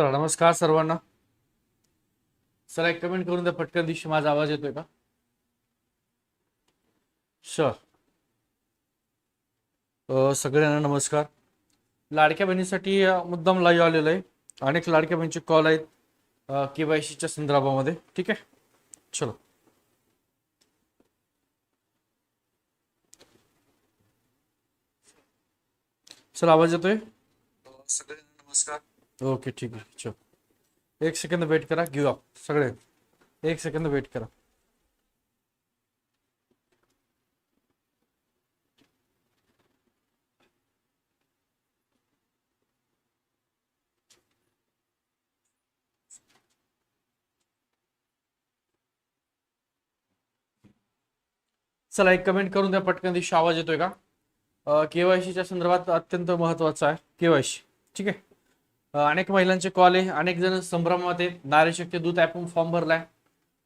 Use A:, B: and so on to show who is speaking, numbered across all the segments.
A: चला नमस्कार सर्वांना. सर एक कमेंट करून द्या पटकन दिवशी माझा आवाज येतोय का? शर सगळ्यांना नमस्कार. लाडक्या बहिणीसाठी मुद्दाम लाईव्ह आलेलं आहे. अनेक लाडक्या बहिणीचे कॉल आहेत के वाय सीच्या संदर्भामध्ये. ठीक आहे? चलो. सर आवाज येतोय? सगळ्यांना नमस्कार. ओके ठीक आहे. चल. एक सेकंद वेट करा. घेऊ आप. सगळे. एक सेकंद वेट करा. चला एक कमेंट करून द्या पटकन. दिवशी आवाज येतोय का? केवायसीच्या संदर्भात अत्यंत महत्त्वाचा आहे. केवायसी ठीक आहे? अनेक महिलांचे कॉल आहे. अनेक जण संभ्रमात आहेत नारी शक्ती दूत ॲपहून फॉर्म भरलाय.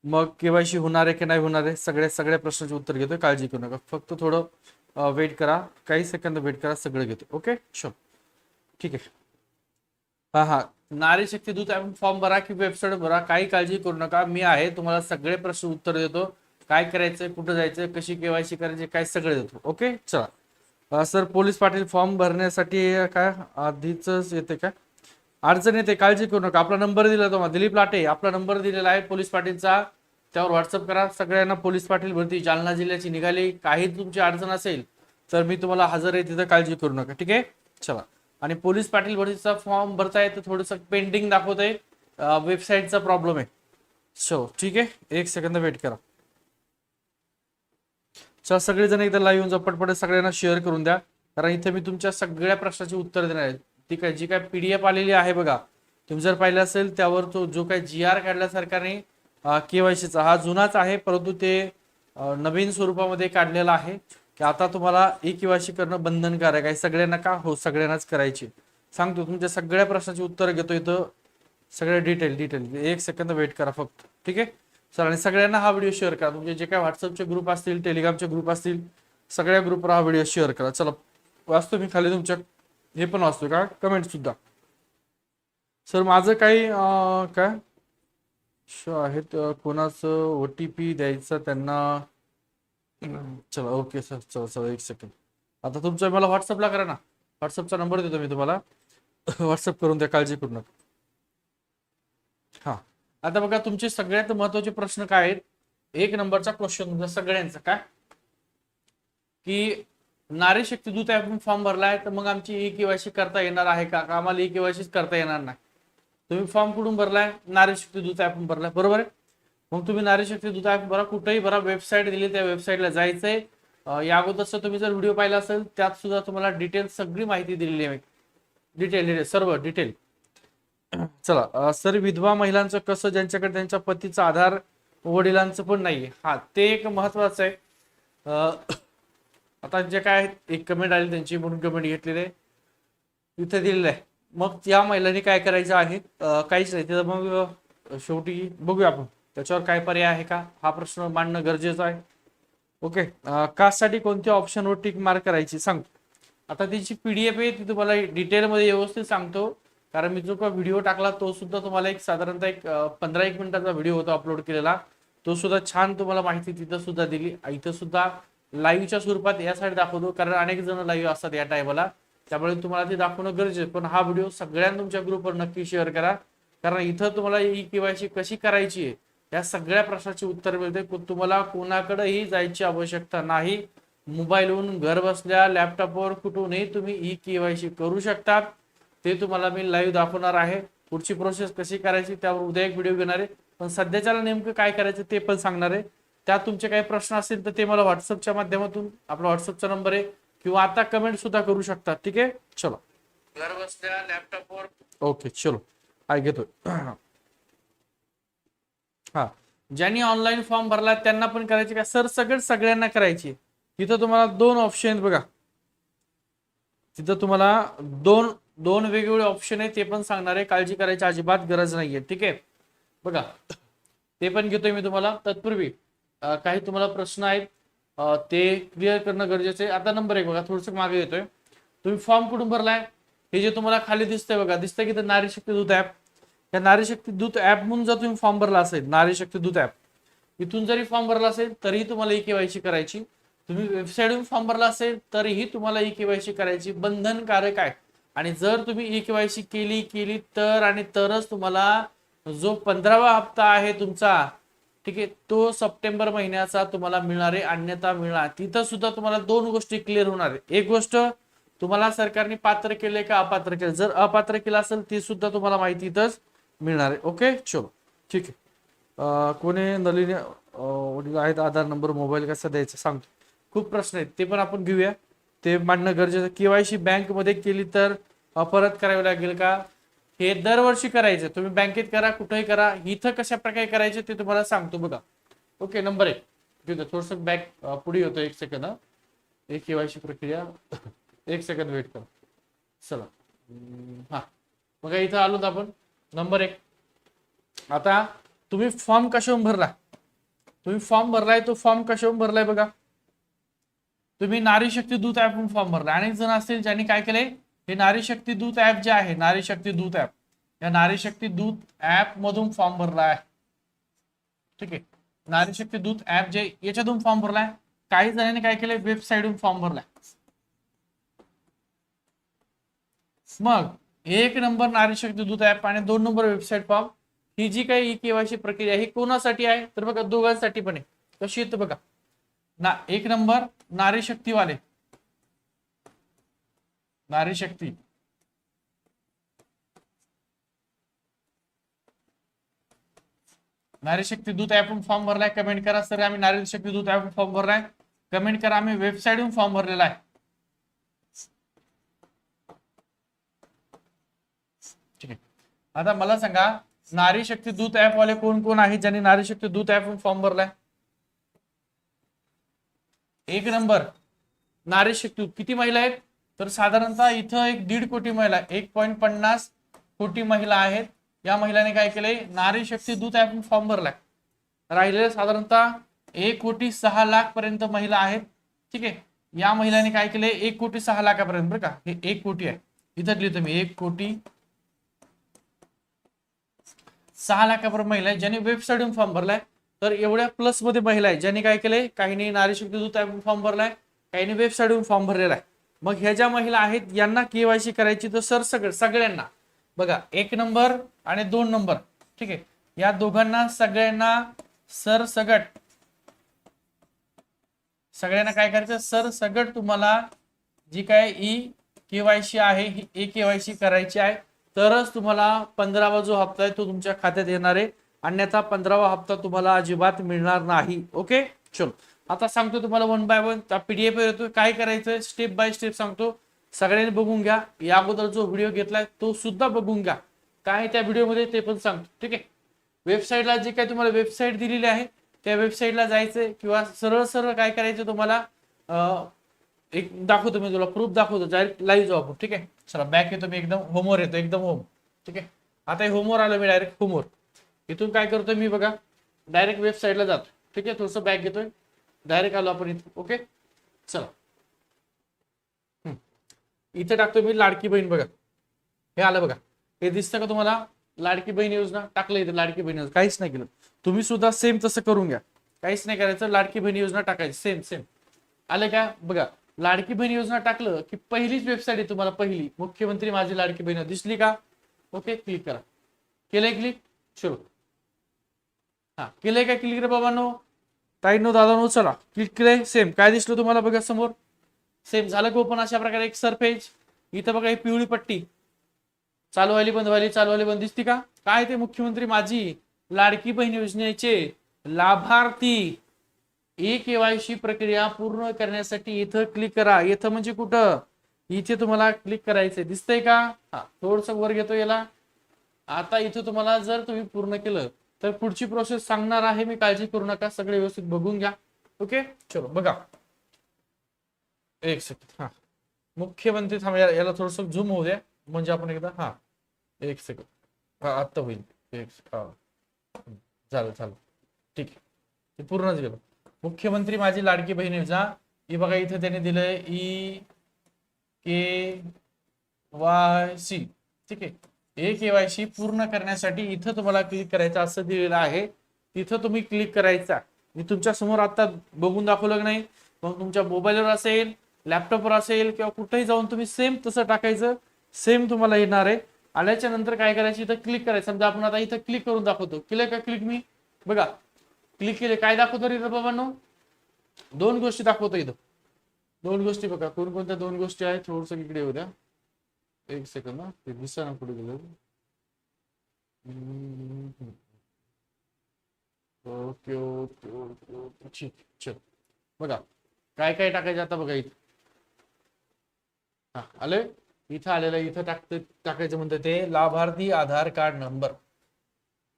A: मग केवायसी होणार आहे की नाही होणार आहे? सगळ्या सगळ्या प्रश्नाचे उत्तर घेतोय. काळजी करू नका. फक्त थोडं वेट करा. काही सेकंद वेट करा. सगळं घेतो ओके शो ठीक आहे. हा हा. नारी शक्ती दूत ॲप फॉर्म भरा की वेबसाईट भरा. काही काळजी करू नका. मी आहे. तुम्हाला सगळे प्रश्न उत्तर देतो. काय करायचंय? कुठं जायचं कशी केवायसी करायची? काय सगळे देतो. ओके चला. सर पोलीस पाटील फॉर्म भरण्यासाठी काय आधीच येते का? अडचण येते काळजी करू नका. आपला नंबर दिला तुम्हाला दिलीप लाटे आपला नंबर दिलेला आहे पोलीस पाटीलचा. त्यावर व्हॉट्सअप करा. सगळ्यांना पोलीस पाटील भरती जालना जिल्ह्याची निघाली. काही तुमची अडचण असेल तर मी तुम्हाला हजर आहे तिथं काळजी करू नका. ठीक आहे? चला. आणि पोलीस पाटील भरतीचा फॉर्म भरताय तर थोडंसं पेंडिंग दाखवतंय. वेबसाईटचा प्रॉब्लेम आहे. शो ठीक आहे? एक सेकंद वेट करा. चला सगळेजण एकदा लाईव्ह येऊन जा पटपट सगळ्यांना शेअर करून द्या. कारण इथे मी तुमच्या सगळ्या प्रश्नाची उत्तर देणार आहे ती काय जी काय एफ आलेली आहे बघा तुम्ही जर पाहिलं असेल त्यावर तो जो काय जी आर काढला सरकारने केवायसीचा हा जुनाच आहे परंतु ते नवीन स्वरूपामध्ये काढलेला आहे. की आता तुम्हाला ई केवायसी करणं बंधनकारक आहे सगळ्यांना का हो सगळ्यांनाच करायची? सांगतो तुमच्या सगळ्या प्रश्नाची उत्तर घेतो इथं सगळं डिटेल डिटेल एक सेकंद वेट करा फक्त ठीक आहे? सर आणि सगळ्यांना हा व्हिडिओ शेअर करा. तुमचे जे काय व्हॉट्सअपचे ग्रुप असतील टेलिग्रामचे ग्रुप असतील सगळ्या ग्रुपवर हा व्हिडिओ शेअर करा. चला वाचतो मी खाली तुमच्या. हे पण वाचतो का? कमेंट सुद्धा. सर माझं काही काय? श आहेत कोणाचं ओ टी पी द्यायचं त्यांना चला ओके सर चला चला एक सेकंड आता तुमचं मला व्हॉट्सअपला करा ना. व्हॉट्सअपचा नंबर देतो मी तुम्हाला. व्हॉट्सअप करून द्या काळजी करू नका. हा. आता बघा तुमचे सगळ्यात महत्त्वाचे प्रश्न काय आहेत? एक नंबरचा क्वेश्चन म्हणजे तुमचा सगळ्यांचा काय? की नारी शक्ती दूत ॲप फॉर्म भरला आहे तर मग आमची ई केवायसी करता येणार आहे का? आम्हाला ई केवायसीच करता येणार नाही? तुम्ही फॉर्म कुठून भरलाय? नारी शक्ती दूत ॲप भरलाय. बरोबर आहे? मग तुम्ही नारी शक्ती दूत ॲप भरा कुठेही भरा वेबसाईट दिली त्या वेबसाईटला जायचंय. या अगोदरचा तुम्ही जर व्हिडिओ पाहिला असेल त्यात सुद्धा तुम्हाला डिटेल सगळी माहिती दिलेली आहे. डिटेल डिटेल सर्व डिटेल चला सर विधवा महिलांचं कसं ज्यांच्याकडे त्यांच्या पतीचा आधार वडिलांचं पण नाहीये. हा ते एक महत्वाचं आहे. आता जे काय आहेत, एक कमेंट आली त्यांची म्हणून कमेंट घेतलेली आहे. तिथे दिलेलं आहे. मग त्या महिलांनी काय करायचं आहे? काहीच नाही. तिथं मग शेवटी बघूया आपण. त्याच्यावर काय पर्याय आहे का? हा प्रश्न मांडणं गरजेचं आहे. ओके. कास्टसाठी कोणत्या ऑप्शनवर टिक मार्क करायची? सांगतो आता त्याची पीडीएफ आहे ती तुम्हाला डिटेलमध्ये व्यवस्थित सांगतो. कारण मी जो का व्हिडिओ टाकला तो सुद्धा तुम्हाला एक साधारणतः एक पंधरा एक मिनिटाचा व्हिडिओ होता अपलोड केलेला. तो सुद्धा छान तुम्हाला माहिती तिथं सुद्धा दिली. इथं सुद्धा लाईव्हच्या स्वरूपात यासाठी दाखवतो. कारण अनेक जण लाईव्ह असतात या टायमाला त्यामुळे तुम्हाला ते दाखवणं गरजेचं आहे. पण हा व्हिडिओ सगळ्यांना तुमच्या ग्रुपवर नक्की शेअर करा. कारण इथं तुम्हाला ई केवायसी कशी करायची आहे या सगळ्या प्रश्नाची उत्तर मिळते. तुम्हाला कोणाकडेही जायची आवश्यकता नाही. मोबाईलहून घर बसल्या लॅपटॉपवर कुठूनही तुम्ही ई केवायसी करू शकता ते तुम्हाला मी लाईव्ह दाखवणार आहे. पुढची प्रोसेस कशी करायची त्यावर उद्या एक व्हिडिओ घेणार आहे. पण सध्याच्याला नेमकं काय करायचं ते पण सांगणार आहे. त्यात तुमचे काही प्रश्न असतील तर ते मला व्हॉट्सअपच्या माध्यमातून आपला व्हॉट्सअपचा नंबर आहे. किंवा आता कमेंट सुद्धा करू शकता ठीक आहे? चलो. घर बसल्या लॅपटॉपवर ओके चलो. आय घेतोय. हा. ज्यांनी ऑनलाईन फॉर्म भरला त्यांना पण करायची का? सर सगळं सगळ्यांना करायची. तिथं तुम्हाला दोन ऑप्शन आहेत बघा. तिथं तुम्हाला दोन दोन वेगवेगळे ऑप्शन आहे ते पण सांगणार आहे. काळजी करायची अजिबात गरज नाहीये. ठीक आहे? बघा. ते पण घेतोय मी तुम्हाला. तत्पूर्वी काही तुम्हाला प्रश्न आहेत ते क्लिअर करणं गरजेचं आहे. आता नंबर एक बघा थोडस मागे येतोय. तुम्ही फॉर्म कुठून भरलाय? हे जे तुम्हाला खाली दिसतंय बघा दिसतंय की ते नारी शक्ती दूत ऍप या नारी शक्ती दूत ऍप म्हणून जर तुम्ही फॉर्म भरला असेल नारी शक्ती दूत ऍप इथून जरी फॉर्म भरला असेल तरीही तुम्हाला ई केवायसी करायची. तुम्ही वेबसाईटवरून फॉर्म भरला असेल तरीही तुम्हाला ई केवायसी करायची. बंधनकारक आहे. आणि जर तुम्ही ई केवायसी केली केली तर आणि तरच तुम्हाला जो पंधरावा हप्ता आहे तुमचा ठीक आहे तो सप्टेंबर महिन्याचा तुम्हाला मिळणार आहे अन्यथा मिळणार. तिथं सुद्धा तुम्हाला दोन गोष्टी क्लिअर होणार आहे एक गोष्ट तुम्हाला सरकारने पात्र केले का अपात्र केले जर अपात्र केलं असेल ती सुद्धा तुम्हाला माहिती इथंच मिळणार आहे. ओके चलो. ठीक आहे. कोणी नलिनी वडील आहेत आधार नंबर मोबाईल कसा द्यायचा? सांगतो. खूप प्रश्न आहेत. ते पण आपण घेऊया. ते मांडणं गरजेचं केवायसी बँकमध्ये केली तर परत करावी लागेल का? हे दरवर्षी करायचं. तुम्ही बँकेत करा कुठेही करा. इथं कशा प्रकारे करायचे ते तुम्हाला सांगतो बघा. ओके नंबर एक. ठीक आहे थोडस बॅक पुढे होतो एक सेकंद एक केवायसी प्रक्रिया. एक सेकंद वेट करा. चला. हा. बघा इथं आलो आपण? नंबर एक. आता तुम्ही फॉर्म कशावरून भरला? तुम्ही फॉर्म भरलाय तो फॉर्म कशावरून भरलाय बघा? तुम्ही नारी शक्ती दूत ऍप फॉर्म भरला. अनेक जण असतील ज्यांनी काय केलंय? हे नारी शक्ती दूत ऍप जे आहे नारी शक्ती दूत ऍप या नारी शक्ती दूत ऍप मधून फॉर्म भरला आहे. ठीक आहे. नारी शक्ती दूत ऍप जे याच्यातून फॉर्म भरलाय काही जणांनी काय केलंय? वेबसाईटहून फॉर्म भरलाय मग एक नंबर नारी शक्ती दूत ऍप आणि दोन नंबर वेबसाईट फॉर्म ही जी काही ई केवायसी प्रक्रिया ही कोणासाठी आहे? तर बघा दोघांसाठी पण आहे. कशी येतं बघा. ना एक नंबर नारी शक्तीवाले. नारी शक्ती नारी शक्ती दूत ऍप फॉर्म भरलाय कमेंट करा. सर आम्ही नारी शक्ती दूत ऍप फॉर्म भरलाय. कमेंट करा आम्ही वेबसाईटहून फॉर्म भरलेला आहे. ठीक आहे. आता मला सांगा नारी शक्ती दूत ऍप वाले कोण कोण आहेत ज्यांनी नारी शक्ती दूत ऍप फॉर्म भरलाय? एक नंबर नारी शक्ती किती महिला आहेत? तर साधारणतः इथं एक दीड कोटी महिला एक पॉईंट पन्नास कोटी महिला आहेत. या महिलाने काय केलंय? नारी शक्ती दूत ऍप फॉर्म भरलाय. राहिलेले साधारणतः एक कोटी सहा लाख पर्यंत महिला आहेत. ठीक आहे? या महिलाने काय केलंय? एक कोटी सहा लाखापर्यंत बरं का? हे एक कोटी आहे. इथं लिहितो मी एक कोटी सहा लाखापर्यंत महिला आहे ज्यांनी वेबसाईटवरून फॉर्म भरलाय. तर एवढ्या प्लसमध्ये महिला आहेत ज्यांनी काय केलंय? काहींनी नारी शक्ती दूत फॉर्म भरलाय काहींनी वेबसाईटवरून फॉर्म भरलेला आहे. मग ह्या ज्या महिला आहेत यांना केवायसी करायची तर सर सगळं सगळ्यांना. बघा एक नंबर आणि दोन नंबर. ठीक आहे? या दोघांना सगळ्यांना सर सगट. सगळ्यांना काय करायचं? सर सगट तुम्हाला जी काय ई केवायसी आहे ही ए केवायसी करायची आहे. तरच तुम्हाला पंधरावा जो हप्ता आहे तो तुमच्या खात्यात येणार आहे. अन्यथा पंधरावा हप्ता तुम्हाला अजिबात मिळणार नाही. ओके? चलो. आता सांगतो तुम्हाला वन बाय वन पीडीएफ येतो काय करायचं स्टेप बाय स्टेप सांगतो. सगळ्यांनी बघून घ्या. या अगोदर जो व्हिडिओ घेतलाय तो सुद्धा बघून घ्या. काय त्या व्हिडिओमध्ये ते पण सांगतो ठीक आहे? वेबसाईटला जे काय तुम्हाला वेबसाईट दिलेली आहे त्या वेबसाईटला जायचं किंवा सरळ सरळ काय करायचं तुम्हाला एक दाखवतो मी तुला प्रूफ दाखवतो डायरेक्ट लाईव्ह जाऊ आपण ठीक आहे? चला बॅक येतो मी एकदम होमवर येतो एकदम होम ठीक आहे? आता हे होमवर आलो मी डायरेक्ट होमवर इथून काय करतोय मी बघा डायरेक्ट वेबसाईटला जातो ठीक आहे? थोडंसं बॅक घेतोय. डायरेक्ट आलो आपण इथं ओके चला. हम्म. इथे टाकतो मी लाडकी बहीण बघा. हे आलं बघा. हे दिसतं का तुम्हाला? लाडकी बहीण योजना? टाकलं इथे लाडकी बहीण योजना. काहीच नाही केलं. तुम्ही सुद्धा सेम तसं करून घ्या. काहीच नाही करायचं लाडकी बहीण योजना टाकायची. सेम सेम आलं का? बघा लाडकी बहीण योजना टाकलं की पहिलीच वेबसाईट आहे तुम्हाला पहिली. मुख्यमंत्री माझी लाडकी बहीण दिसली का? ओके क्लिक करा. केलंय क्लिक चलो हा केलंय का क्लिक रे बाबांनो? ताईंनो दादांनो चला. क्लिक केलंय. सेम काय दिसलं तुम्हाला बघा समोर? सेम झालं की ओपन अशा प्रकारे एक सरफेज इथं बघा ही पिवळी पट्टी. चालू व्हायली बंद व्हायली चालू व्हायली बंद दिसती का? काय ते मुख्यमंत्री माझी? लाडकी बहीण योजनेचे लाभार्थी. ई केवायसी प्रक्रिया पूर्ण करण्यासाठी इथं क्लिक करा. इथं म्हणजे कुठं? इथे तुम्हाला क्लिक करायचंय. दिसतंय का? हा थोडस वर घेतो याला. आता इथं तुम्हाला जर तुम्ही पूर्ण केलं तर पुढची प्रोसेस सांगणार आहे मी काळजी करू नका सगळे व्यवस्थित बघून घ्या. ओके चलो बघा. एक सेकंद हा. मुख्यमंत्री थांब याला थोडस झूम होऊ द्या. म्हणजे आपण एकदा हा. एक सेकंद हा आत्ता होईल. एक हा. झालं झालं. ठीक आहे. ते पूर्णच गेलं. मुख्यमंत्री माझी लाडकी बहीण योजना ही बघा इथे त्याने दिलंय ई के वाय सी. ठीक आहे? ए केवायसी पूर्ण करण्यासाठी इथं तुम्हाला क्लिक करायचं असं दिलेलं आहे. तिथं तुम्ही क्लिक करायचा. मी तुमच्यासमोर आता बघून दाखवलं की नाही. मग तुमच्या मोबाईलवर असेल लॅपटॉपवर असेल किंवा कुठेही जाऊन तुम्ही सेम तसं टाकायचं सेम तुम्हाला येणार आहे. आल्याच्यानंतर काय करायचं? इथं क्लिक करायचं. समजा आपण आता इथं क्लिक करून दाखवतो. केलं का क्लिक मी? बघा. क्लिक केले. काय दाखवतो रे बाबांनो? दोन गोष्टी दाखवतो इथं. दोन गोष्टी बघा. कोणकोणत्या दोन गोष्टी आहेत? थोडस इकडे होत्या एक सेकंद ना ते दिसा ना गेलं. Okay okay okay okay. ठीक चल बघा काय काय टाकायचं आता बघा इथं. हा आले इथं आलेलं इथं टाकत टाकायचं म्हणते ते लाभार्थी आधार कार्ड नंबर.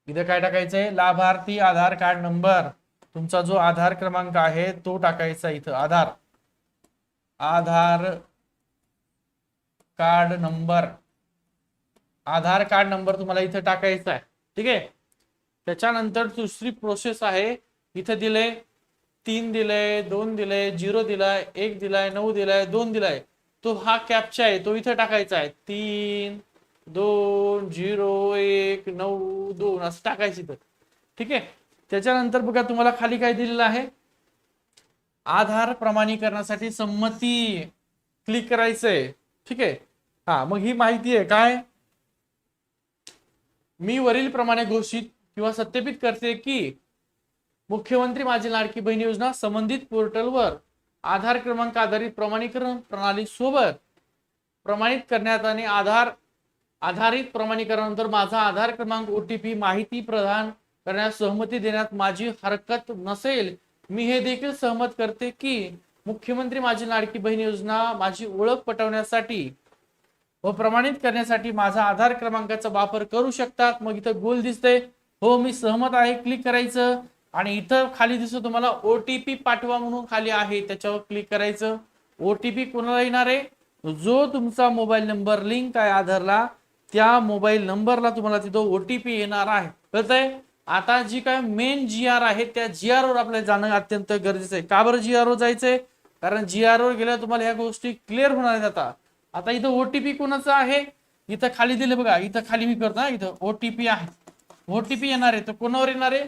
A: इथं काय टाकायचंय? लाभार्थी आधार कार्ड नंबर. तुमचा जो आधार क्रमांक आहे तो टाकायचा इथं. Aadhaar. Aadhaar card number Aadhaar card number तुम्हाला इथं टाकायचा आहे. ठीक आहे? त्याच्यानंतर दुसरी प्रोसेस आहे. इथं दिले तीन दिलंय दोन दिलंय झिरो दिलाय एक दिलाय नऊ दिलाय दोन दिलाय. तो हा कॅपचा आहे तो इथं टाकायचा आहे. तीन दोन झिरो एक नऊ दोन असं टाकायचं इथं. ठीक आहे? त्याच्यानंतर बघा तुम्हाला खाली काय दिलेलं आहे? आधार प्रमाणीकरणासाठी संमती क्लिक करायचंय. ठीक आहे? हा मग ही माहिती आहे काय? मी वरील प्रमाणे घोषित किंवा सत्यापित करते की मुख्यमंत्री माझी लाडकी बहीण योजना संबंधित पोर्टलवर आधार क्रमांक आधारित प्रमाणीकरण प्रणाली सोबत प्रमाणित करण्यात आणि आधार आधारित प्रमाणीकरणानंतर माझा आधार क्रमांक ओटीपी माहिती प्रदान करण्यास सहमती देण्यात माझी हरकत नसेल मी हे देखील सहमत करते की मुख्यमंत्री माझी लाडकी बहीण योजना माझी ओळख पटवण्यासाठी व प्रमाणित करण्यासाठी माझा आधार क्रमांकाचा वापर करू शकतात. मग इथं गोल दिसतंय. हो मी सहमत आहे. क्लिक करायचं. आणि इथं खाली दिसतो तुम्हाला ओटीपी पाठवा म्हणून खाली आहे. त्याच्यावर क्लिक करायचं. ओटीपी कोणाला येणार आहे? जो तुमचा मोबाईल नंबर लिंक आहे आधारला त्या मोबाईल नंबरला तुम्हाला तिथं ओटीपी येणार आहे. कळतंय? आता जी काय मेन जी आर आहे त्या जी आर वर आपल्याला जाणं अत्यंत गरजेचं आहे. का बरं जी आर वर जायचंय? कारण जी आर वर गेल्यावर तुम्हाला ह्या गोष्टी क्लिअर होणार आहेत आता. आता इथं ओटीपी कोणाचा आहे? इथं खाली दिले बघा इथं खाली मी करतो इथं ओटीपी आहे. ओटीपी येणार आहे तर कोणावर येणार आहे?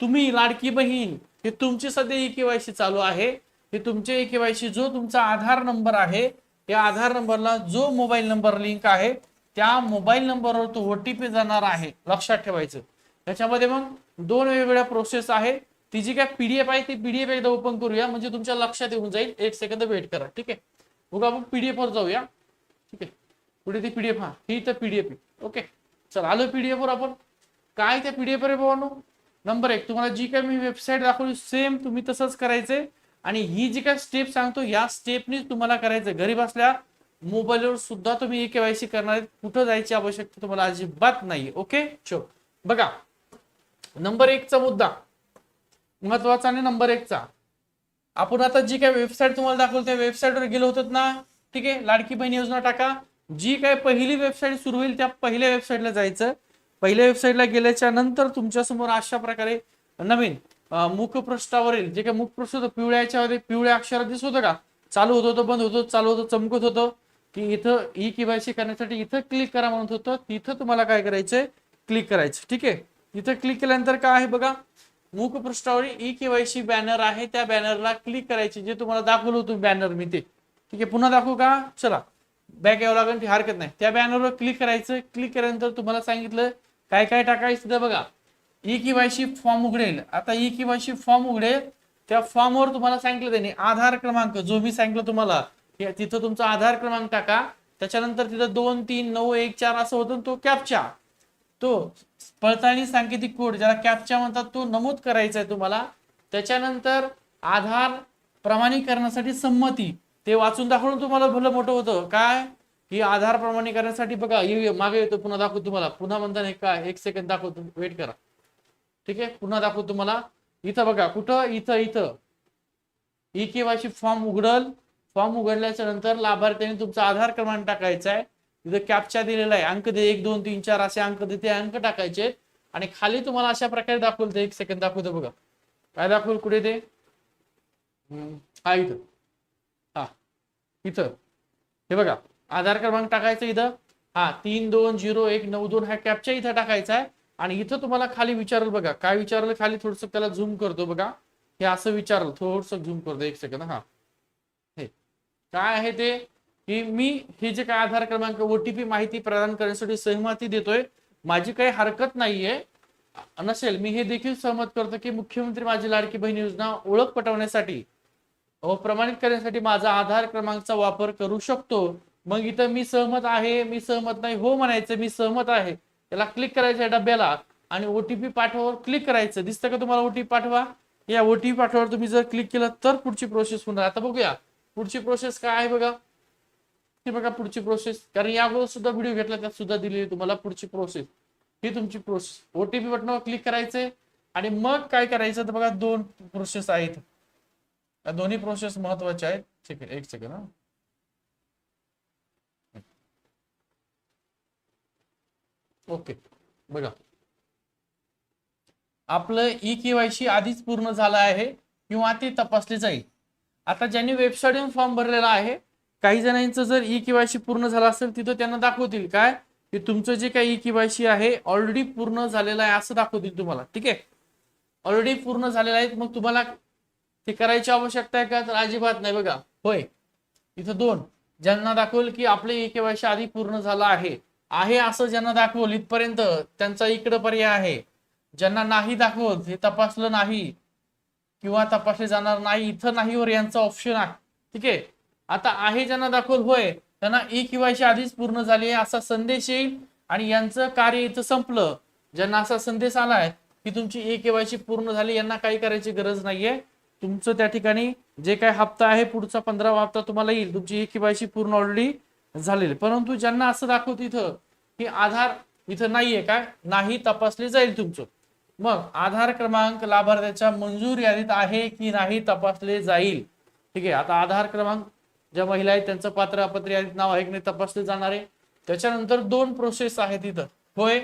A: तुम्ही लाडकी बहीण हे तुमची सध्या ई केवायसी चालू आहे. हे तुमचे ई केवायसी जो तुमचा आधार नंबर आहे या आधार नंबरला जो मोबाईल नंबर लिंक आहे त्या मोबाईल नंबरवर तो ओटीपी जाणार आहे लक्षात ठेवायचं. त्याच्यामध्ये मग दोन वेगवेगळ्या प्रोसेस आहे. ती जी काय पीडीएफ आहे ती पीडीएफ एकदा ओपन करूया म्हणजे तुमच्या लक्षात येऊन जाईल. एक सेकंद वेट करा ठीक आहे? मग आपण पीडीएफ वर जाऊया. ठीक आहे? पुढे ते पीडीएफ हा. ही तर पीडीएफ आहे. ओके चल आलो पीडीएफ वर आपण. काय त्या पीडीएफ रे भावानो? नंबर एक तुम्हाला जी काय मी वेबसाईट दाखवली सेम तुम्ही तसंच करायचंय आणि ही जी काय स्टेप सांगतो या स्टेपनीच तुम्हाला करायचं घरी बसल्या मोबाईलवर सुद्धा तुम्ही केवायसी करणार आहेत. कुठं जायची आवश्यकता तुम्हाला अजिबात नाही ओके चो बघा. नंबर एकचा मुद्दा. महत्त्वाचा आणि नंबर एकचा. आपण आता जी काय वेबसाईट तुम्हाला दाखवली त्या वेबसाईटवर गेलो होतो ना? ठीक आहे लाडकी बहीण योजना टाका. जी काय पहिली वेबसाईट सुरू होईल त्या पहिल्या वेबसाईटला जायचं. पहिल्या वेबसाईटला गेल्याच्यानंतर तुमच्यासमोर अशा प्रकारे नवीन मुखपृष्ठावरील जे काही मुखपृष्ठ होतं पिवळ्या याच्यामध्ये पिवळ्या अक्षरात दिसत होतं का? चालू होत होतं बंद होतं चालू होतं चमकत होतं. की इथं ई केवायसी करण्यासाठी इथं क्लिक करा म्हणत होतं. तिथं तुम्हाला काय करायचंय? क्लिक करायचं. ठीक आहे? इथं क्लिक केल्यानंतर काय आहे बघा? मुखपृष्ठावर ई केवायसी बॅनर आहे. त्या बॅनरला क्लिक करायची जे तुम्हाला दाखवलं होतं बॅनर मी ते. ठीक आहे पुन्हा दाखवू का? चला. बॅक यावं लागेल ती हरकत नाही. त्या बॅनरवर क्लिक करायचं. क्लिक केल्यानंतर तुम्हाला सांगितलं काय काय टाकायचं तर बघा. ई केवायसी फॉर्म उघडेल. आता ई केवायसी फॉर्म उघडेल. त्या फॉर्मवर तुम्हाला सांगितलं त्यांनी आधार क्रमांक जो मी सांगितलं तुम्हाला हे तिथं तुमचा आधार क्रमांक टाका. त्याच्यानंतर तिथं दोन तीन नऊ एक चार असं होतं तो कॅपचा तो पडताळणी सांकेतिक कोड ज्याला कॅपचा म्हणतात तो नमूद करायचा आहे तुम्हाला. त्याच्यानंतर आधार प्रमाणीकरणासाठी संमती. ते वाचून दाखवून तुम्हाला भलं मोठं होतं. काय? ही आधार प्रमाणीकरणासाठी बघा मागे येतो पुन्हा दाखवतो तुम्हाला. पुन्हा म्हणता हे काय एक सेकंड दाखवतो वेट करा. ठीक आहे? पुन्हा दाखवतो तुम्हाला. इथं बघा कुठं? इथं इथं. ई केवायसी फॉर्म उघडल. फॉर्म उघडल्याच्या नंतर लाभार्थ्याने तुमचा आधार क्रमांक टाकायचा आहे. तिथं कॅपचा दिलेला आहे. अंक दे एक दोन तीन चार असे अंक दे ते अंक टाकायचे. आणि खाली तुम्हाला अशा प्रकारे दाखवलं एक सेकंड दाखवतो बघा. काय दाखवलं? कुठे ते? हम्म, हा इथं. इथं. हे बघा आधार क्रमांक टाकायचं इथं. हा तीन दोन झिरो एक नऊ दोन हा कॅपच्या इथं टाकायचा आहे. आणि इथं तुम्हाला खाली विचारलं बघा. काय विचारलं? खाली थोडस त्याला झूम करतो बघा. हे असं विचारलं. थोडस झूम करतो. एक सेकंद हा. हे. काय आहे ते? की मी हे जे काय आधार क्रमांक ओटीपी माहिती प्रदान करण्यासाठी सहमती देतोय. माझी काही हरकत नाहीये. नसेल. मी हे देखील सहमत करतो की मुख्यमंत्री माझी लाडकी बहीण योजना ओळख पटवण्यासाठी अहो प्रमाणित करण्यासाठी माझा आधार क्रमांकचा वापर करू शकतो. मग इथं मी सहमत आहे मी सहमत नाही हो म्हणायचं मी सहमत आहे. त्याला क्लिक करायचं डब्याला आणि ओटीपी पाठवावर क्लिक करायचं. दिसतं का तुम्हाला ओटीपी पाठवा? या ओटीपी पाठवावर तुम्ही जर क्लिक केलं तर पुढची प्रोसेस होणार. आता बघूया पुढची प्रोसेस काय आहे बघा. हे बघा पुढची प्रोसेस कारण या अगोदर सुद्धा व्हिडिओ घेतला त्यात सुद्धा दिलेली तुम्हाला पुढची प्रोसेस ही तुमची प्रोसेस ओटीपी बटनावर क्लिक करायचंय आणि मग काय करायचं? तर बघा दोन प्रोसेस आहेत. या दोन्ही प्रोसेस महत्त्वाच्या आहेत. ठीक आहे एक सेकंड हा. ओके बघा. आपलं ई केवायसी आधीच पूर्ण झालं आहे किंवा ते तपासले जाईल. आता ज्यांनी वेबसाईटवरून फॉर्म भरलेला आहे काही जणांचं जर ई केवायसी पूर्ण झालं असेल तिथं त्यांना दाखवतील. काय? की तुमचं जे काही ई केवायसी आहे ऑलरेडी पूर्ण झालेलं आहे असं दाखवतील तुम्हाला. ठीक आहे? ऑलरेडी पूर्ण झालेलं आहे मग तुम्हाला ते करायची आवश्यकता आहे का? तर अजिबात नाही बघा. होय. इथं दोन. ज्यांना दाखवल की आपले ई केवायसी आधी पूर्ण झालं आहे. आहे असं ज्यांना दाखवल इथपर्यंत त्यांचा इकडं पर्याय आहे. ज्यांना नाही दाखवत हे तपासलं नाही किंवा तपासले जाणार नाही इथं नाही वर यांचा ऑप्शन आहे. ठीक आहे? आता आहे ज्यांना दाखवल होय. त्यांना ई केवायसी आधीच पूर्ण झाली आहे असा संदेश येईल आणि यांचं कार्य इथं संपलं. ज्यांना असा संदेश आलाय की तुमची ई केवायसी पूर्ण झाली यांना काही करायची गरज नाहीये. तुमचं त्या ठिकाणी जे काय हप्ता आहे पुढचा पंधरावा हप्ता तुम्हाला येईल. तुमची एक किवायशी पूर्ण ऑलरेडी झालेली. परंतु ज्यांना असं दाखवत इथं की आधार इथं नाहीये काय नाही तपासले जाईल तुमचं. मग आधार क्रमांक लाभार्थ्याच्या मंजूर यादीत आहे की नाही तपासले जाईल? ठीक आहे आता आधार क्रमांक ज्या महिला आहेत त्यांचं पात्र अपत्र यादीत नाव आहे की नाही तपासले जाणार आहे? त्याच्यानंतर दोन प्रोसेस आहेत इथं. होय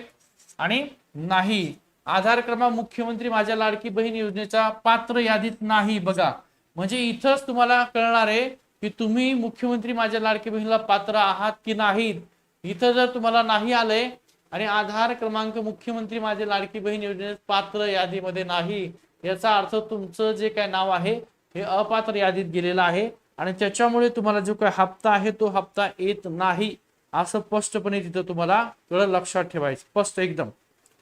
A: आणि नाही. आधार क्रमांक मुख्यमंत्री माझ्या लाडकी बहीण योजनेचा पात्र यादीत नाही. बघा म्हणजे इथंच तुम्हाला कळणार आहे की तुम्ही मुख्यमंत्री माझ्या लाडकी बहिणीला पात्र आहात की नाहीत. इथं जर तुम्हाला नाही आलंय आणि आधार क्रमांक मुख्यमंत्री माझे लाडकी बहीण योजनेत पात्र यादीमध्ये नाही याचा अर्थ तुमचं जे काय नाव आहे हे अपात्र यादीत गेलेलं आहे आणि त्याच्यामुळे तुम्हाला जो काय हप्ता आहे तो हप्ता येत नाही. असं स्पष्टपणे तिथं तुम्हाला कळ लक्षात ठेवायचं. स्पष्ट एकदम.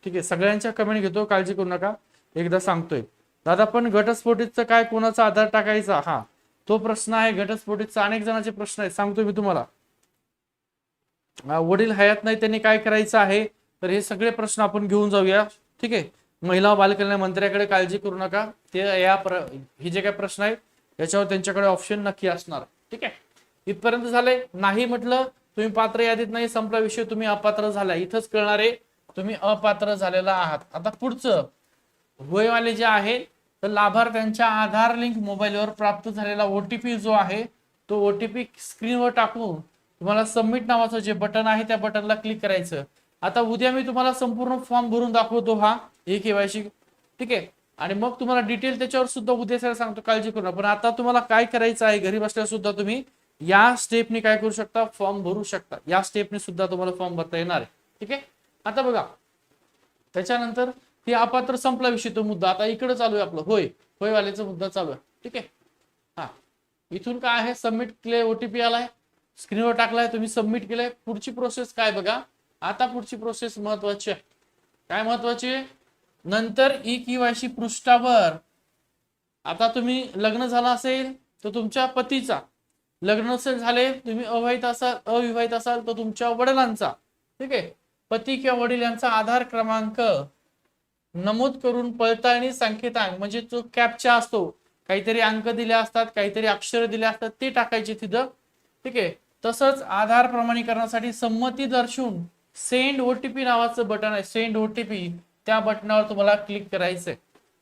A: ठीक आहे सगळ्यांच्या कमेंट घेतो काळजी करू नका. एकदा सांगतोय. दादा पण घटस्फोटीचं काय कोणाचा आधार टाकायचा? हा तो प्रश्न आहे घटस्फोटीचा अनेक जणांचे प्रश्न आहेत. सांगतो मी तुम्हाला. वडील हयात नाही त्यांनी काय करायचं आहे? तर हे सगळे प्रश्न आपण घेऊन जाऊया. ठीक आहे? महिला बालकल्याण मंत्र्याकडे काळजी करू नका. ते या प्र हे जे काय प्रश्न आहेत याच्यावर त्यांच्याकडे ऑप्शन नक्की असणार. ठीक आहे? इथपर्यंत झालंय. नाही म्हटलं तुम्ही पात्र यादीत नाही संपला विषय तुम्ही अपात्र झाला. इथंच कळणार आहे. तुम्ही अपात्र झालेला आहात. आता पुढचं वयवाले जे आहे तर लाभार्थ्यांच्या आधार लिंक मोबाईलवर प्राप्त झालेला ओटीपी जो आहे तो ओटीपी स्क्रीनवर टाकून तुम्हाला सबमिट नावाचं जे बटन आहे त्या बटनला क्लिक करायचं. आता उद्या मी तुम्हाला संपूर्ण फॉर्म भरून दाखवतो हा ए केवायसी ठीक आहे? आणि मग तुम्हाला डिटेल त्याच्यावर सुद्धा उद्या सर सांगतो काळजी करू नका. पण आता तुम्हाला काय करायचं आहे घरी बसल्या सुद्धा तुम्ही या स्टेपनी काय करू शकता? फॉर्म भरू शकता. या स्टेपने सुद्धा तुम्हाला फॉर्म भरता येणार आहे. ठीक आहे? आता बघा त्याच्यानंतर हे अपात्र संपला विषय तो मुद्दा. आता इकडे चालू आहे आपलं. होय होय वाल्याचा मुद्दा चालू आहे. ठीक आहे? हा. इथून काय आहे? सबमिट केले ओटीपी आलाय. स्क्रीनवर टाकलाय तुम्ही सबमिट केलंय. पुढची प्रोसेस काय बघा? आता पुढची प्रोसेस महत्वाची आहे. काय महत्वाची आहे? नंतर ई केवायसी पृष्ठावर. आता तुम्ही लग्न झालं असेल तर तुमच्या पतीचा. लग्न नसेल झाले तुम्ही अविवाहित असाल अविवाहित असाल तर तुमच्या वडिलांचा. ठीक आहे? पती किंवा वडील यांचा आधार क्रमांक नमूद करून पडताळणी संकेतांक म्हणजे जो कॅपचा असतो काहीतरी अंक दिले असतात काहीतरी अक्षर दिले असतात ते टाकायचे तिथं. ठीक आहे? तसंच आधार प्रमाणीकरणासाठी संमती दर्शवून सेंड ओटीपी नावाचं बटन आहे. सेंड ओटीपी त्या बटनावर तुम्हाला क्लिक करायचंय.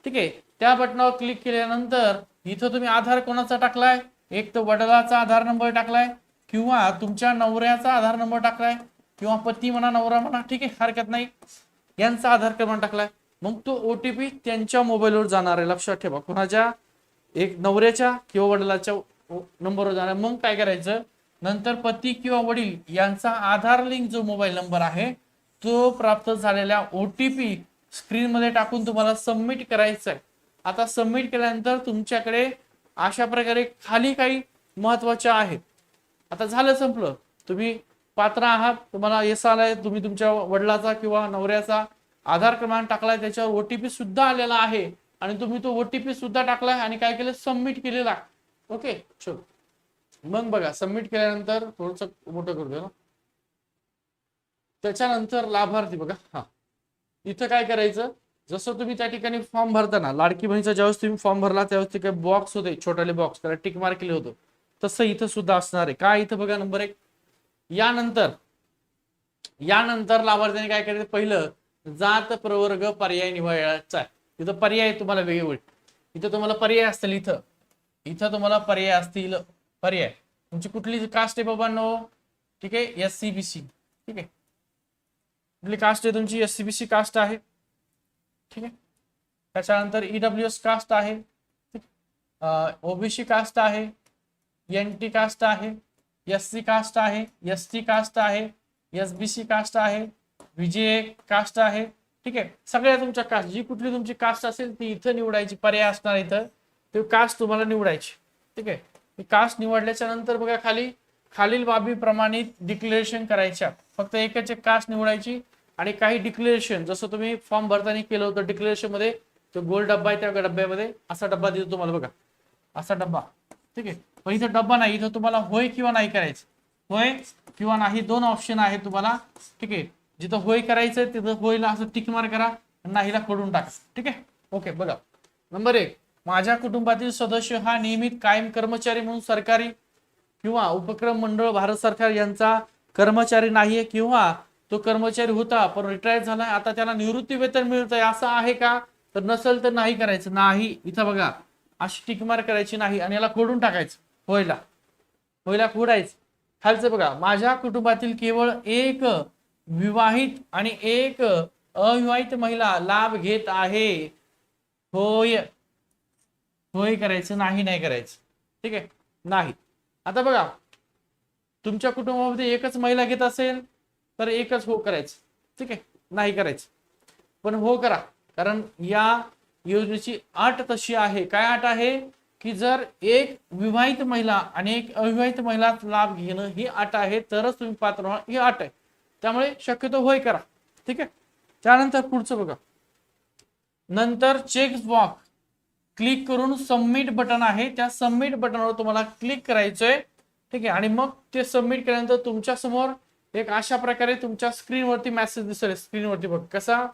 A: ठीक आहे? त्या बटनावर क्लिक केल्यानंतर इथं तुम्ही आधार कोणाचा टाकलाय? एक तर वडिलाचा आधार नंबर टाकलाय किंवा तुमच्या नवऱ्याचा आधार नंबर टाकलाय. किंवा पती म्हणा नवरा म्हणा ठीक आहे हरकत नाही. यांचा आधार क्रमांक टाकलाय. मग तो ओटीपी त्यांच्या मोबाईलवर जाणार आहे. लक्षात ठेवा कोणाच्या? एक नवऱ्याच्या किंवा वडिलाच्या नंबरवर जाणार मग काय करायचं? नंतर पती किंवा वडील यांचा आधार लिंक जो मोबाईल नंबर आहे तो प्राप्त झालेल्या ओ टी पी स्क्रीनमध्ये टाकून तुम्हाला सबमिट करायचा आहे. आता सबमिट केल्यानंतर तुमच्याकडे अशा प्रकारे खाली काही महत्त्वाच्या आहेत. आता झालं संपलं. तुम्ही पात्र आहात. तुम्हाला यश आलाय तुम्ही तुमच्या वडिलाचा किंवा नवऱ्याचा आधार क्रमांक टाकलाय त्याच्यावर ओटीपी सुद्धा आलेला आहे. आणि तुम्ही तो ओटीपी सुद्धा टाकलाय आणि काय केलं? सबमिट केलेला. ओके चलो. मग बघा सबमिट केल्यानंतर थोडस मोठं करतोय ना त्याच्यानंतर लाभार्थी बघा. हा. इथं काय करायचं? जसं तुम्ही त्या ठिकाणी फॉर्म भरताना लाडकी बहिणीचा ज्यावेळेस तुम्ही फॉर्म भरला त्यावेळेस ते काही बॉक्स होते छोटाले बॉक्स त्याला टिक मार्क केले होतं. तसं इथं सुद्धा असणार आहे. काय इथं बघा नंबर एक. यानंतर यानंतर लाभार्थ्याने काय करायचं पहिलं जात प्रवर्ग पर्याय निवडायचा आहे पर्याय तुम्हाला वेगवेगळे इथं तुम्हाला पर्याय असतील इथं. इथं तुम्हाला पर्याय असतील पर्याय. तुमची कुठली कास्ट आहे बाबांनो? ठीक आहे एस सी बी सी ठीक आहे. कुठली कास्ट आहे तुमची? S C B C caste आहे. ठीक आहे. त्याच्यानंतर ईडब्ल्यू एस कास्ट आहे. ओबीसी कास्ट आहे. एन टी कास्ट आहे. एस सी कास्ट आहे एस टी कास्ट आहे एस बी सी कास्ट आहे विजय कास्ट आहे. ठीक आहे सगळ्या तुमच्या कास्ट जी कुठली तुमची कास्ट असेल ती इथं निवडायची पर्याय असणार इथं. ते कास्ट तुम्हाला निवडायची. ठीक आहे कास्ट निवडल्याच्या नंतर बघा खाली खालील बाबी प्रमाणित डिक्लेरेशन करायच्या. फक्त एकच एक कास्ट निवडायची आणि काही डिक्लेरेशन जसं तुम्ही फॉर्म भरताना केलं होतं डिक्लेरेशनमध्ये तो गोल डब्बा आहे त्या डब्यामध्ये असा डब्बा देतो तुम्हाला बघा. असा डब्बा. ठीक आहे पण इथं डब्बा नाही इथं तुम्हाला होय किंवा नाही करायचं. होय किंवा नाही दोन ऑप्शन आहे तुम्हाला. ठीक आहे? जिथं होय करायचं तिथं होयला असं टिक मार करा नाहीला खोडून टाका. ठीक आहे? ओके बघा. नंबर एक माझ्या कुटुंबातील सदस्य हा नियमित कायम कर्मचारी म्हणून सरकारी किंवा उपक्रम मंडळ भारत सरकार यांचा कर्मचारी नाहीये किंवा तो कर्मचारी होता पण रिटायर झाला आता त्याला निवृत्ती वेतन मिळत आहे असं आहे का? तर नसेल तर नाही करायचं. नाही. इथं बघा. अशी टिकमार करायची नाही आणि याला खोडून टाकायचं. होयला. होयला खोडायचं खालचं बघा माझ्या कुटुंबातील केवळ एक विवाहित आणि एक अविवाहित महिला लाभ घेत आहे. होय. होय करायचं नाही नाही करायचं. ठीक आहे? नाही. आता बघा तुमच्या कुटुंबामध्ये एकच महिला घेत असेल तर एकच हो करायचं. ठीक आहे? नाही करायचं. पण हो करा. कारण या योजनेची अट तशी आहे. काय अट आहे? की जर एक विवाहित महिला आणि एक अविवाहित महिला लाभ घेणं ही अट आहे तरच तुम्ही पात्र व्हा ही अट आहे. त्यामुळे शक्यतो होय करा. ठीक आहे? त्यानंतर पुढचं बघा. नंतर चेक बॉक्स क्लिक करून सबमिट बटन आहे. त्या सबमिट बटनवर तुम्हाला क्लिक करायचंय. ठीक आहे? आणि मग ते सबमिट केल्यानंतर तुमच्यासमोर एक अशा प्रकारे तुमच्या स्क्रीनवरती मेसेज दिसेल. स्क्रीनवरती बघ. कसा?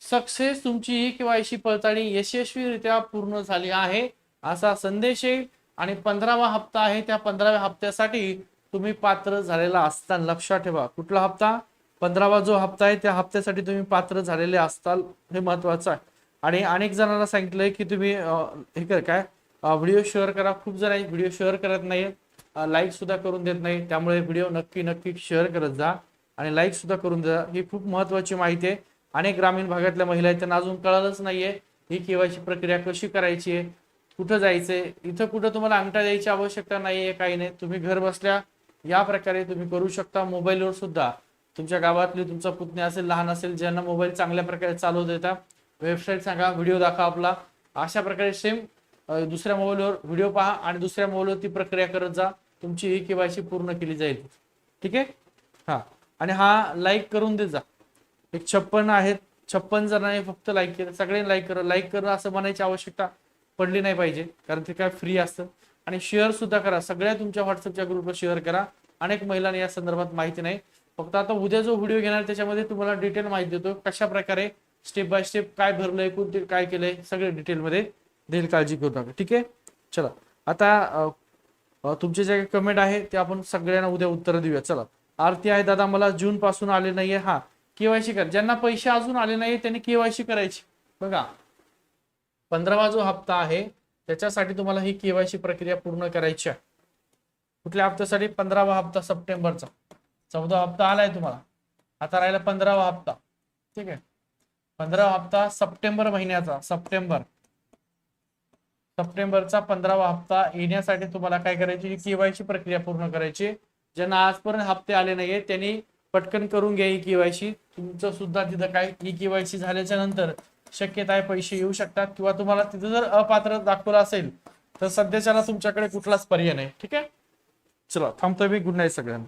A: सक्सेस तुमची ई केवायसी पडताळणी यशस्वीरित्या पूर्ण झाली आहे. असा संदेश येईल आणि पंधरावा हप्ता आहे. त्या पंधराव्या हप्त्यासाठी तुम्ही पात्र झालेला असताल. लक्षात ठेवा. कुठला हप्ता? पंधरावा जो हप्ता आहे त्या हप्त्यासाठी तुम्ही पात्र झालेले असताल हे महत्वाचं आहे. आणि अनेक जणांना सांगितलंय की तुम्ही हे कर काय? व्हिडिओ शेअर करा. खूप जण व्हिडिओ शेअर करत नाही लाईक सुद्धा करून देत नाही त्यामुळे व्हिडिओ नक्की नक्की शेअर करत जा. आणि लाईक सुद्धा करून द्या. ही खूप महत्वाची माहिती आहे. अनेक ग्रामीण भागातल्या महिला आहेत त्यांना अजून कळालंच नाहीये. ही केवायची प्रक्रिया कशी करायची आहे? कुठं जायचंय? इथं कुठं तुम्हाला अंगठा द्यायची आवश्यकता नाहीये काही नाही. तुम्ही घर बसल्या या प्रकारे तुम्ही करू शकता. मोबाईलवर सुद्धा. तुमच्या गावातली तुमचा पुतण्या असेल लहान असेल ज्यांना मोबाईल चांगल्या प्रकारे चालवत येतात वेबसाईट सांगा व्हिडिओ दाखवा आपला. अशा प्रकारे सेम दुसऱ्या मोबाईलवर व्हिडिओ पहा आणि दुसऱ्या मोबाईलवर ती प्रक्रिया करत जा. तुमची ही केवायसी पूर्ण केली जाईल. ठीक आहे? हा. आणि हा लाईक करून दे जा. एक छप्पन आहेत. छप्पन जणांनी फक्त लाईक केलं. सगळे लाईक करा. लाईक करणं असं म्हणायची आवश्यकता पडली नाही पाहिजे कारण ते काय फ्री असतं. आणि शेअर सुद्धा करा. सगळ्या तुमच्या व्हॉट्सअपच्या ग्रुपला शेअर करा. अनेक महिलांना या संदर्भात माहिती नाही. फक्त आता उद्या जो व्हिडिओ घेणार त्याच्यामध्ये तुम्हाला डिटेल माहिती देतो. कशा प्रकारे स्टेप बाय स्टेप काय भरलंय कोणते काय केलंय सगळे डिटेलमध्ये देईल काळजी करू नका. ठीक आहे? चला. आता तुमचे जे कमेंट आहे ते आपण सगळ्यांना उद्या उत्तर देऊया. चला. आरती आहे दादा मला जून पासून आले नाहीये. हा. केवायसी कर. ज्यांना पैसे अजून आले नाही त्यांनी केवायसी करायची. बघा. पंधरावा जो हप्ता आहे त्याच्यासाठी तुम्हाला ही केवायसी प्रक्रिया पूर्ण करायची आहे. कुठल्या हप्त्यासाठी? पंधरावा हप्ता सप्टेंबरचा. चौदा हप्ता आलाय तुम्हाला. आता राहिला पंधरावा हप्ता. ठीक आहे? पंधरावा हप्ता सप्टेंबर महिन्याचा. सप्टेंबर. सप्टेंबरचा पंधरावा हप्ता येण्यासाठी तुम्हाला काय करायची? ही केवायसी प्रक्रिया पूर्ण करायची. आहे. ज्यांना आजपर्यंत हप्ते आले नाहीये त्यांनी पटकन करून घ्या ही केवायसी तुमचं सुद्धा तिथं काय? ई केवायसी झाल्याच्यानंतर शक्यता आहे पैसे येऊ शकतात किंवा तुम्हाला तिथं जर अपात्र दाखवलं असेल तर सध्याच्याला तुमच्याकडे कुठलाच पर्याय नाही. ठीक आहे? चला थांबतोय मी. गुड नाईट सगळ्यांना.